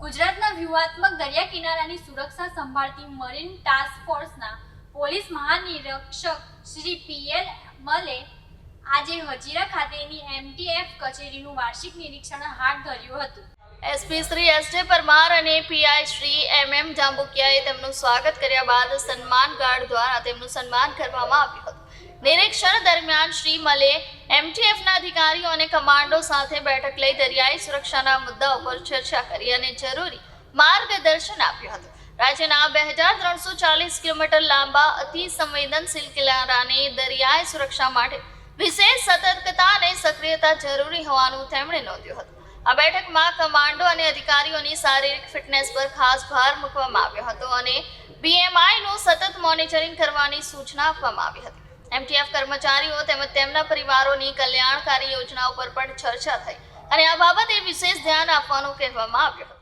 ગુજરાતના વ્યૂહાત્મક દરિયા કિનારાની સુરક્ષા સંભાળતી મરીન ટાસ્ક ફોર્સના પોલીસ મહાનિરીક્ષક શ્રી પીએલ મલે આજે હજીરા ખાતેની એમટીએફ કચેરીનું વાર્ષિક નિરીક્ષણ હાથ ધર્યું હતું. એસપી શ્રી એસ જે પરમાર અને પીઆઈ શ્રી એમ એમ જાંબુકિયાએ તેમનું સ્વાગત કર્યા બાદ સન્માન ગાર્ડ દ્વારા તેમનું સન્માન કરવામાં આવ્યું. નિરીક્ષણ દરમિયાન શ્રી મલે એમટીએફના અધિકારીઓ અને કમાન્ડો સાથે બેઠક લઈ દરિયાઈ સુરક્ષાના મુદ્દાઓ પર ચર્ચા કરી અને જરૂરી માર્ગદર્શન આપ્યું હતું. રાજ્યના બે હજાર ત્રણસો ચાલીસ કિલોમીટર લાંબા, અતિ સંવેદનશીલ કિનારાની દરિયાઈ સુરક્ષા માટે વિશેષ સતર્કતા અને સક્રિયતા જરૂરી હોવાનું તેમણે નોંધ્યું હતું. આ બેઠકમાં કમાન્ડો અને અધિકારીઓની શારીરિક ફિટનેસ પર ખાસ ભાર મૂકવામાં આવ્યો હતો અને બીએમઆઈનું સતત મોનિટરિંગ કરવાની સૂચના આપવામાં આવી હતી. એમટીએફ કર્મચારીઓ તેમજ તેમના પરિવારોની કલ્યાણકારી યોજનાઓ પર પણ ચર્ચા થઈ. અને આ બાબતે વિશેષ ધ્યાન આપવાનું કહેવામાં આવ્યું